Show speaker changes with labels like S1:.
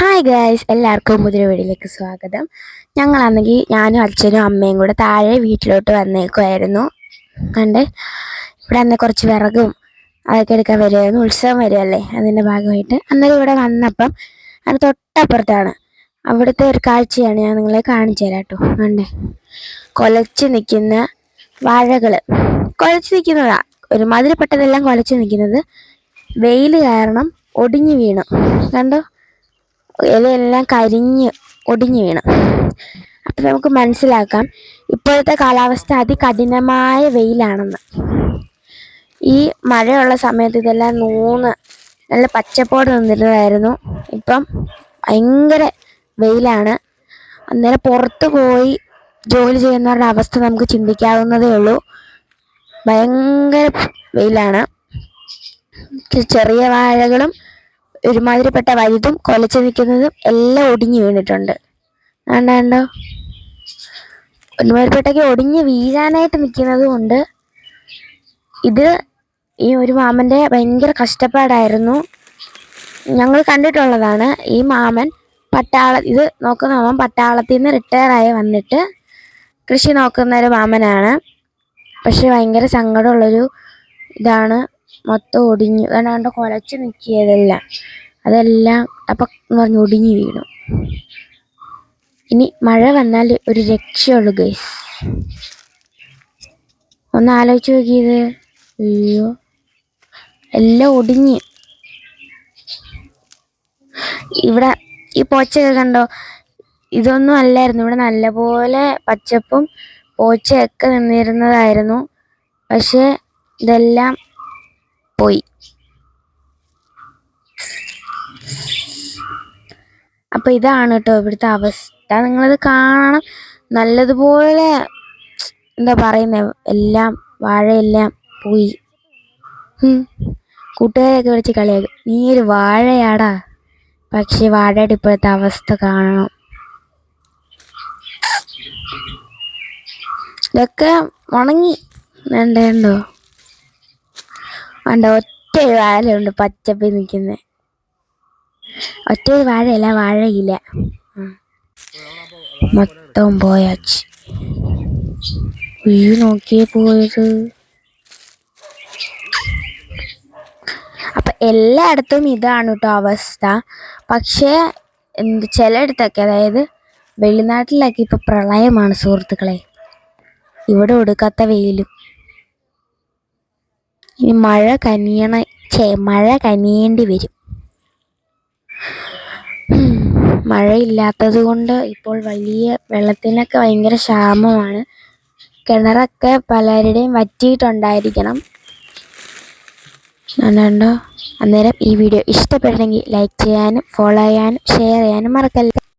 S1: Hi guys എല്ലാവർക്കും പുതിയ വീടിലേക്ക് സ്വാഗതം. ഞങ്ങളാണെങ്കിൽ ഞാനും അച്ഛനും അമ്മയും കൂടെ താഴെ വീട്ടിലോട്ട് വന്നേക്കുമായിരുന്നു കണ്ട്? ഇവിടെ അന്ന് കുറച്ച് വിറകും അതൊക്കെ എടുക്കാൻ വരുമായിരുന്നു ഉത്സവം വരുമല്ലേ അതിന്റെ ഭാഗമായിട്ട്. അന്നേരം ഇവിടെ വന്നപ്പം അത് തൊട്ടപ്പുറത്താണ്. അവിടുത്തെ ഒരു കാഴ്ചയാണ് ഞാൻ നിങ്ങളെ കാണിച്ചു തരാം കേട്ടോ. കണ്ടേ? കൊലച്ച് നിൽക്കുന്ന വാഴകൾ കുലച്ച് നിൽക്കുന്നതാ. ഒരുമാതിരിപ്പെട്ടതെല്ലാം കൊലച്ച് നിൽക്കുന്നത് വെയിൽ കാരണം ഒടിഞ്ഞു വീണു. കണ്ടോ? ഇലയെല്ലാം കരിഞ്ഞ് ഒടിഞ്ഞു വീണ്. അപ്പം നമുക്ക് മനസ്സിലാക്കാം ഇപ്പോഴത്തെ കാലാവസ്ഥ അതികഠിനമായ വെയിലാണെന്ന്. ഈ മഴയുള്ള സമയത്ത് ഇതെല്ലാം നൂന്ന് നല്ല പച്ചപ്പോട് നിന്നിരുന്നതായിരുന്നു. ഇപ്പം ഭയങ്കര വെയിലാണ്. അന്നേരം പുറത്ത് പോയി ജോലി ചെയ്യുന്നവരുടെ അവസ്ഥ നമുക്ക് ചിന്തിക്കാവുന്നതേ ഉള്ളൂ. ഭയങ്കര വെയിലാണ്. ചെറിയ വാഴകളും ഒരുമാതിരിപ്പെട്ട വലുതും കൊലച്ച് നിൽക്കുന്നതും എല്ലാം ഒടിഞ്ഞു വീണിട്ടുണ്ട്. കണ്ടോ ഒരുമാതിരിപ്പെട്ടൊക്കെ ഒടിഞ്ഞ് വീഴാനായിട്ട് നിൽക്കുന്നതും ഉണ്ട്. ഇത് ഈ ഒരു മാമന്റെ ഭയങ്കര കഷ്ടപ്പാടായിരുന്നു. ഞങ്ങൾ കണ്ടിട്ടുള്ളതാണ് ഈ മാമൻ പട്ടാള ഇത് നോക്കുന്ന മാമൻ പട്ടാളത്തിൽ നിന്ന് റിട്ടയർ ആയി വന്നിട്ട് കൃഷി നോക്കുന്ന ഒരു മാമനാണ്. പക്ഷെ ഭയങ്കര സങ്കടമുള്ളൊരു ഇതാണ്. മൊത്തം ഒടിഞ്ഞു കണ്ട് കുലച്ച് നിൽക്കിയതെല്ലാം അതെല്ലാം അപ്പം എന്ന് പറഞ്ഞ് ഒടിഞ്ഞു വീണു. ഇനി മഴ വന്നാൽ ഒരു രക്ഷയുള്ളൂ ഗൈസ് ഒന്ന് ആലോചിച്ച് നോക്കിയത്. അയ്യോ. എല്ലാം ഒടിഞ്ഞ്. ഇവിടെ ഈ പോച്ചയൊക്കെ കണ്ടോ? ഇതൊന്നും അല്ലായിരുന്നു. ഇവിടെ നല്ലപോലെ പച്ചപ്പും പോച്ചയൊക്കെ നിന്നിരുന്നതായിരുന്നു. പക്ഷേ ഇതെല്ലാം പോയി. അപ്പോൾ ഇതാണ് കേട്ടോ ഇവിടുത്തെ അവസ്ഥ. നിങ്ങളത് കാണണം. നല്ലതുപോലെ എന്താ പറയുന്നത് എല്ലാം വാഴയെല്ലാം പോയി. കൂട്ടുകാരെയൊക്കെ വിളിച്ച് കളിയാക്കും. നീ ഒരു വാഴയാടാ. പക്ഷെ വാഴയുടെ ഇപ്പോഴത്തെ അവസ്ഥ കാണണം. ഇതൊക്കെ ഉണങ്ങി. വേണ്ട ഒറ്റ വാഴയുണ്ട് പച്ചപ്പി നിൽക്കുന്നത് ഒറ്റ വാഴയല്ല വാഴയില്ല മൊത്തം പോയാച്ച് ഈ നോക്കിയേ പോയത്. അപ്പം എല്ലായിടത്തും ഇതാണ് കേട്ടോ അവസ്ഥ. പക്ഷേ എന്ത് ചിലയിടത്തൊക്കെ അതായത് വെളിനാട്ടിലൊക്കെ ഇപ്പോൾ പ്രളയമാണ് സുഹൃത്തുക്കളെ. ഇവിടെ ഒടുക്കാത്ത വെയിലും. ഇനി മഴ കനിയണ ചേ മഴ കനിയേണ്ടി വരും. മഴയില്ലാത്തത് കൊണ്ട് ഇപ്പോൾ വലിയ വെള്ളത്തിനൊക്കെ ഭയങ്കര ക്ഷാമമാണ്. കിണറൊക്കെ പലരുടെയും വറ്റിയിട്ടുണ്ടായിരിക്കണം. അതുകൊണ്ടോ അന്നേരം ഈ വീഡിയോ ഇഷ്ടപ്പെട്ടെങ്കിൽ ലൈക്ക് ചെയ്യാനും ഫോളോ ചെയ്യാനും ഷെയർ ചെയ്യാനും മറക്കല്ല.